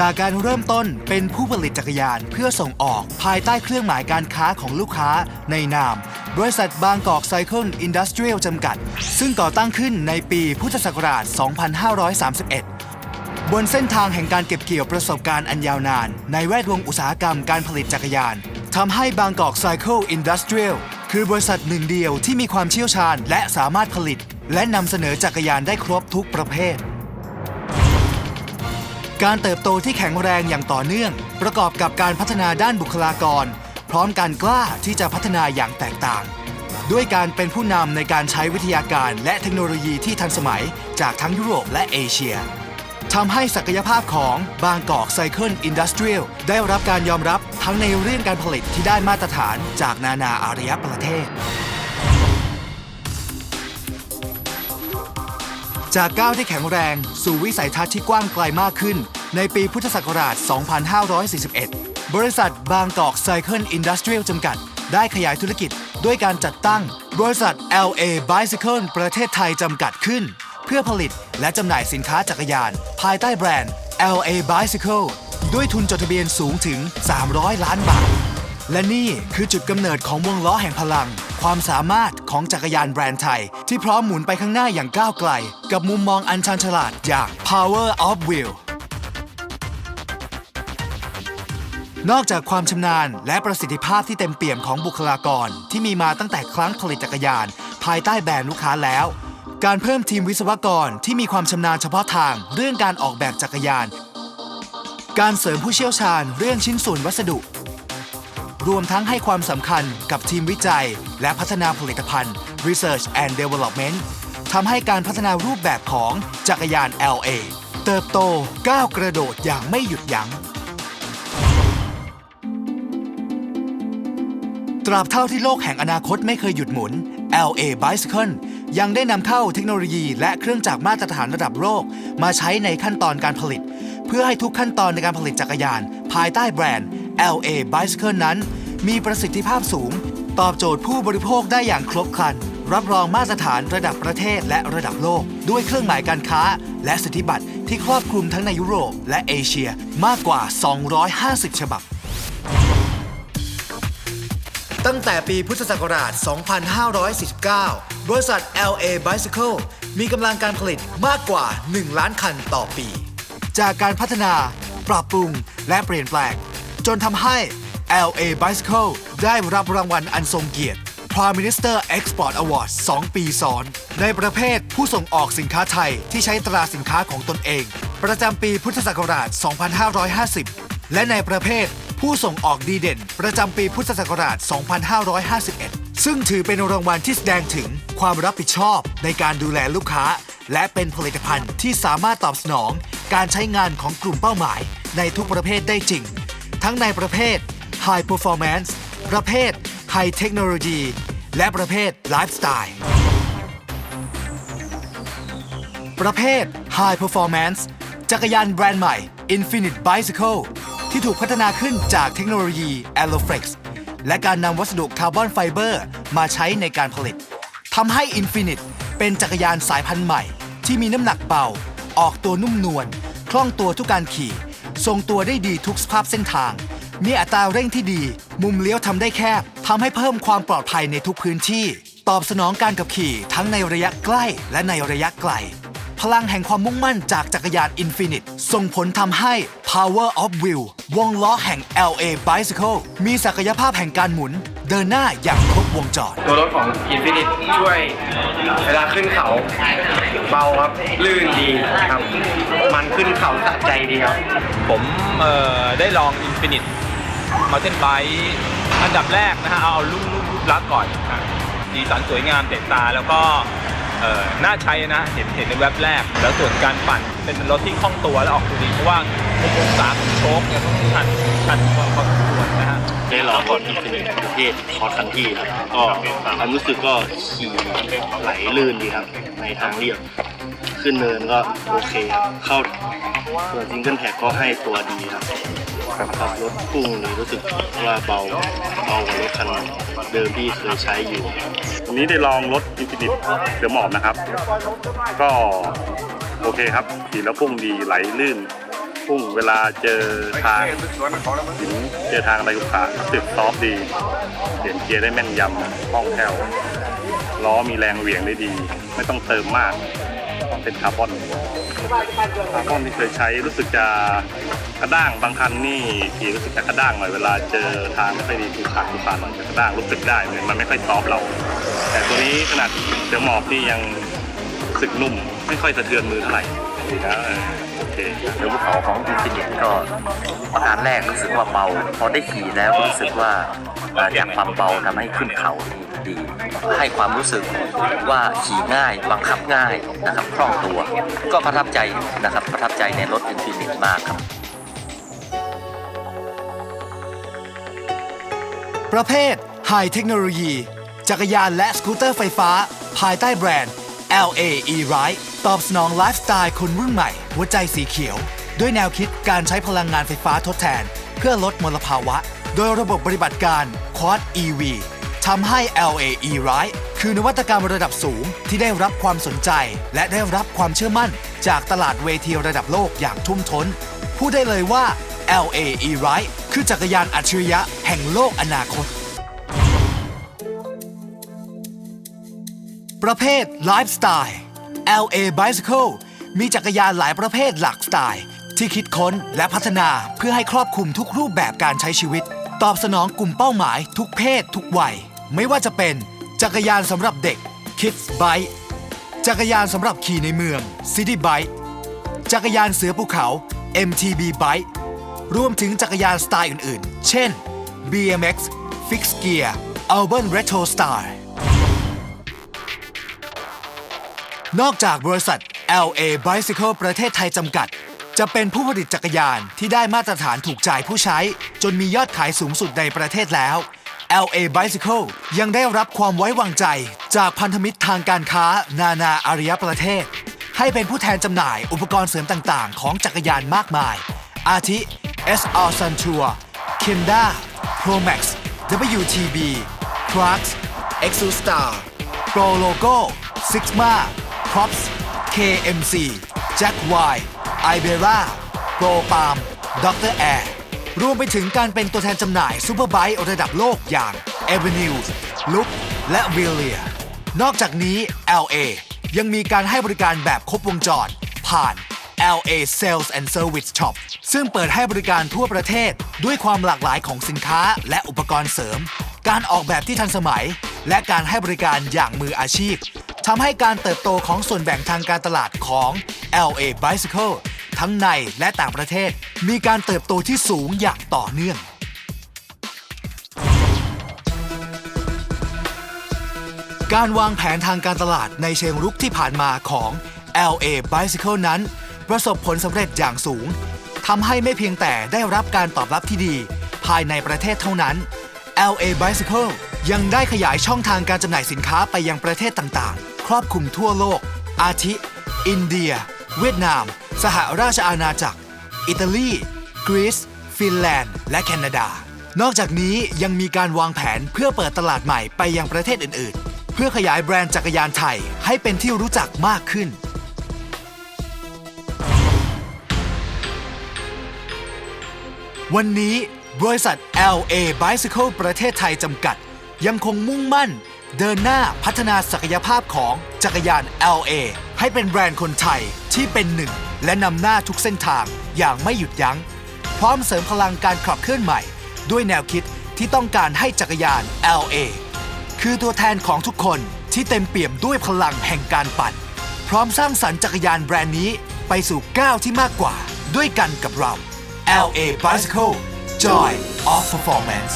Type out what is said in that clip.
จากการเริ่มต้นเป็นผู้ผลิตจักรยานเพื่อส่งออกภายใต้เครื่องหมายการค้าของลูกค้าในนาม บริษัทบางกอกไซเคิลอินดัสเทรียลจำกัด ซึ่งก่อตั้งขึ้นในปีพุทธศักราช 2531 บนเส้นทางแห่งการเก็บเกี่ยวประสบการณ์อันยาวนาน ในแวดวงอุตสาหกรรมการผลิตจักรยานทำให้บางกอกไซเคิลอินดัสเทรียลคือบริษัทหนึ่งเดียวที่มีความเชี่ยวชาญและสามารถผลิต และนำเสนอจักรยานได้ครบทุกประเภท การเติบโตที่แข็งแรงอย่างต่อเนื่อง ประกอบกับการพัฒนาด้านบุคลากร พร้อมการกล้าที่จะพัฒนาอย่างแตกต่าง ด้วยการเป็นผู้นำในการใช้วิทยาการและเทคโนโลยีที่ทันสมัยจากทั้งยุโรปและเอเชียทำให้ศักยภาพของบางกอกไซเคิลอินดัสเทรียลได้รับการยอมรับทั้งในเรื่องการผลิตที่ได้มาตรฐานจากนานาอารยประเทศ จากก้าวที่แข็งแรง สู่วิสัยทัศน์ที่กว้างไกลมากขึ้น ในปีพุทธศักราช 2541 บริษัทบางกอกไซเคิลอินดัสเทรียลจำกัด ได้ขยายธุรกิจด้วยการจัดตั้งบริษัท LA Bicycle ประเทศไทยจำกัดขึ้น เพื่อผลิตและจำหน่ายสินค้าจักรยาน ภายใต้แบรนด์ LA Bicycle ด้วยทุนจดทะเบียนสูงถึง 300 ล้านบาท และนี่คือจุดกำเนิดของวงล้อแห่งพลัง ความสามารถของจักรยานแบรนด์ไทย ที่พร้อมหมุนไปข้างหน้าอย่างก้าวไกล กับมุมมองอันชันฉลาดอย่าง Power of Will นอกจากความชำนาญและประสิทธิภาพที่เต็มเปี่ยมของบุคลากร ที่มีมาตั้งแต่ครั้งผลิตจักรยาน ภายใต้แบรนด์ลูกค้าแล้ว การเพิ่มทีมวิศวกรที่มีความชำนาญเฉพาะทางเรื่องการออกแบบจักรยาน การเสริมผู้เชี่ยวชาญเรื่องชิ้นส่วนวัสดุ รวมทั้งให้ความสำคัญกับทีมวิจัย และพัฒนาผลิตภัณฑ์ Research and Development ทำให้การพัฒนารูปแบบของจักรยาน LA เติบโตก้าวกระโดดอย่างไม่หยุดยัง้ง ตราบเท่าที่โลกแห่งอนาคตไม่เคยหยุดหมุน LA Bicycle ยังได้นำเข้าเทคโนโลยีและเครื่องจักรมาตรฐานระดับโลก มาใช้ในขั้นตอนการผลิต เพื่อให้ทุกขั้นตอนในการผลิตจักรยาน ภายใต้แบรนด์ LA Bicycle นั้น มีประสิทธิภาพสูง ตอบโจทย์ผู้บริโภคได้อย่างครบครัน รับรองมาตรฐานระดับประเทศและระดับโลก ด้วยเครื่องหมายการค้า และสิทธิบัตรที่ครอบคลุมทั้งในยุโรปและเอเชียมากกว่า 250 ฉบับ ตั้งแต่ปีพุทธศักราช 2549 บริษัท LA Bicycle มีกำลังการผลิตมากกว่า 1 ล้านคันต่อปี จากการพัฒนา ปรับปรุง และเปลี่ยนแปลง จนทำให้ LA Bicycle ได้รับรางวัลอันทรงเกียรติ Prime Minister Export Award 2 ปีซ้อน ในประเภทผู้ส่งออกสินค้าไทยที่ใช้ตราสินค้าของตนเอง ประจำปีพุทธศักราช 2550 และในประเภทผู้ส่งออกดีเด่น ประจำปีพุทธศักราช 2551 ซึ่งถือเป็นรางวัลที่แสดงถึงความรับผิดชอบในการดูแลลูกค้า และเป็นผลิตภัณฑ์ที่สามารถตอบสนอง การใช้งานของกลุ่มเป้าหมาย ในทุกประเภทได้จริง ทั้งในประเภท High Performance ประเภท High Technology และประเภท Lifestyle ประเภท High Performance จักรยานแบรนด์ใหม่ Infinite Bicycle ที่ถูกพัฒนาขึ้นจากเทคโนโลยี Alloflex และการนำวัสดุคาร์บอนไฟเบอร์มาใช้ในการผลิตทำให้ Infinite เป็นจักรยานสายพันธุ์ใหม่ ที่มีน้ำหนักเบาออกตัวนุ่มนวลคล่องตัวทุกการขี่ ทรงตัวได้ดีทุกสภาพเส้นทาง มีอัตราเร่งที่ดี มุมเลี้ยวทำได้แคบทำให้เพิ่มความปลอดภัยในทุกพื้นที่ ตอบสนองการขับขี่ทั้งในระยะใกล้และในระยะไกล พลังแห่งความมุ่งมั่นจากจักรยาน Infinite ส่งผลทำให้ Power of Will วงล้อแห่ง LA Bicycle มีศักยภาพแห่งการหมุน เดินหน้าอย่างครบวงจร ตัวรถของ Infinite ช่วยเวลาขึ้นเขา เบาครับ ลื่นดีครับ มันขึ้นเขาสะใจดีครับ ผมเอ่อได้ลอง Infinite Mountain Bike อันดับแรกนะฮะเอารูปรูปรูปลักษณ์ก่อนอะสีสันสวยงามเด่นตาแล้วก็เอ่อน่าใช้นะเห็นเห็นในเว็บแรก แล้วส่วนการปั่นเป็นรถที่คล่องตัวและออกตัวดีเพราะว่าองศาของโชคเนี่ยต้องชันชันพอสมควรนะฮะได้ลองรถอินฟินิตประเภทคอร์คันที่ครับก็ความรู้สึกก็ขี่ไหลลื่นดีครับ ในทางเรียบขึ้นเนินก็โอเคครับเข้าตัวจิงเกิลแท็กก็ให้ตัวดีครับ ขับรถพุ่งนี่รู้สึกว่าเบาเบากว่ารถคันเดิมที่เคยใช้อยู่ วันนี้ได้ลองรถอินฟินิตเสือหมอบนะครับ ก็โอเคครับขี่แล้วพุ่งดีไหลลื่น พุ่งเวลาเจอทางหินเจอทางอะไรกุขระรู้สึกซอฟดีเปลี่ยนเกียร์ได้แม่นยำคล่องแคล่วล้อมีแรงเหวี่ยงได้ดี ไม่ต้องเติมมาก เป็นคาร์บอนคาร์บอนที่เคยใช้รู้สึกจะกระด้างบางคันนี่ขี่รู้สึกจะกระด้างหน่อยเวลาเจอทางไม่ค่อยดีขูขาดขูขาดหน่อยจะกระด้างรู้สึกได้เลยมันไม่ค่อยซอฟต์เรา แต่ตัวนี้ขนาดเสือหมอบนี่ยังรู้สึกนุ่มไม่ค่อยสะเทือนมือเท่าไหร่ดีนะเออโอเคเรือภูเขาของอินฟินิตก็ประการแรกรู้สึกว่าเบาพอได้ขี่แล้วก็รู้สึกว่าเอ่อจากความเบาทำให้ขึ้นเขานี่ ดี ให้ความรู้สึกว่าขี่ง่าย บังคับง่ายนะครับคล่องตัว ก็ประทับใจนะครับ ประทับใจในรถอินฟินิตมากครับ ประเภท High เทคโนโลยีจักรยานและสกูตเตอร์ไฟฟ้า ภายใต้แบรนด์ LA E-Ride ตอบสนองไลฟ์สไตล์คนรุ่นใหม่ หัวใจสีเขียว ด้วยแนวคิดการใช้พลังงานไฟฟ้าทดแทน เพื่อลดมลภาวะ โดยระบบปฏิบัติการ Quad EV ทำให้ LA E-Ride คือนวัตกรรมระดับสูงที่ได้รับความสนใจ และได้รับความเชื่อมั่น จากตลาดเวทีระดับโลกอย่างทุ่มท้น พูดได้เลยว่า LA E-Ride คือจักรยานอัจฉริยะแห่งโลกอนาคต ประเภทไลฟ์สไตล์ LA Bicycle มีจักรยานหลายประเภทหลากสไตล์ ที่คิดค้นและพัฒนาเพื่อให้ครอบคลุมทุกรูปแบบการใช้ชีวิต ตอบสนองกลุ่มเป้าหมายทุกเพศทุกวัย ไม่ว่าจะเป็นจักรยานสำหรับเด็ก Kids Bike จักรยานสำหรับขี่ในเมือง City Bike จักรยานเสือภูเขา MTB Bike รวมถึงจักรยานสไตล์อื่นๆ เช่น BMX Fix Gear Urban Retro Style นอกจากบริษัท LA Bicycle ประเทศไทยจำกัด จะเป็นผู้ผลิตจักรยานที่ได้มาตรฐานถูกใจผู้ใช้ จนมียอดขายสูงสุดในประเทศแล้ว LA Bicycle ยังได้รับความไว้วางใจ จากพันธมิตรทางการค้า นานาอารยประเทศ ให้เป็นผู้แทนจำหน่ายอุปกรณ์เสริมต่างๆ ของจักรยานมากมาย อาทิ SR Suntour Kenda Promax WTB Crux Exostar Pro Logo Sigma Props KMC Jack Y Ibera Pro Palm Dr. Air รวมไปถึงการเป็นตัวแทนจำหน่ายซูเปอร์ไบค์ระดับโลกอย่าง Avenue Look และ w i l l i a นอกจากนี้ LA ยังมีการให้บริการแบบครบวงจร ผ่าน LA Sales and Service Shop ซึ่งเปิดให้บริการทั่วประเทศด้วยความหลากหลายของสินค้าและอุปกรณ์เสริม การออกแบบที่ทันสมัย และการให้บริการอย่างมืออาชีพทำให้การเติบโตของส่วนแบ่งทางการตลาดของ LA Bicycle ทั้งในและต่างประเทศ มีการเติบโตที่สูงอย่างต่อเนื่อง การวางแผนทางการตลาดในเชิงรุกที่ผ่านมาของ LA Bicycle นั้น ประสบผลสำเร็จอย่างสูงทำให้ไม่เพียงแต่ได้รับการตอบรับที่ดี ภายในประเทศเท่านั้น LA Bicycle ยังได้ขยายช่องทางการจำหน่ายสินค้าไปยังประเทศต่างๆ ครอบคลุมทั่วโลก อาทิ อินเดีย เวียดนาม สหราชอาณาจักร อิตาลี กรีซ ฟินแลนด์ และแคนาดา นอกจากนี้ยังมีการวางแผนเพื่อเปิดตลาดใหม่ไปยังประเทศอื่น ๆ เพื่อขยายแบรนด์จักรยานไทยให้เป็นที่รู้จักมากขึ้น วันนี้บริษัท LA Bicycle ประเทศไทยจำกัด ยังคงมุ่งมั่น เดินหน้าพัฒนาศักยภาพของจักรยาน LA ให้เป็นแบรนด์คนไทยที่เป็นหนึ่ง และนำหน้าทุกเส้นทางอย่างไม่หยุดยัง้ง พร้อมเสริมพลังการขับเคลื่อนใหม่ ด้วยแนวคิดที่ต้องการให้จักรยาน LA คือตัวแทนของทุกคนที่เต็มเปี่ยมด้วยพลังแห่งการปั่น พร้อมสร้างสรรค์จักรยานแบรนด์นี้ไปสู่ก้าวที่มากกว่า ด้วยกันกับเรา LA Bicycle Joy of Performance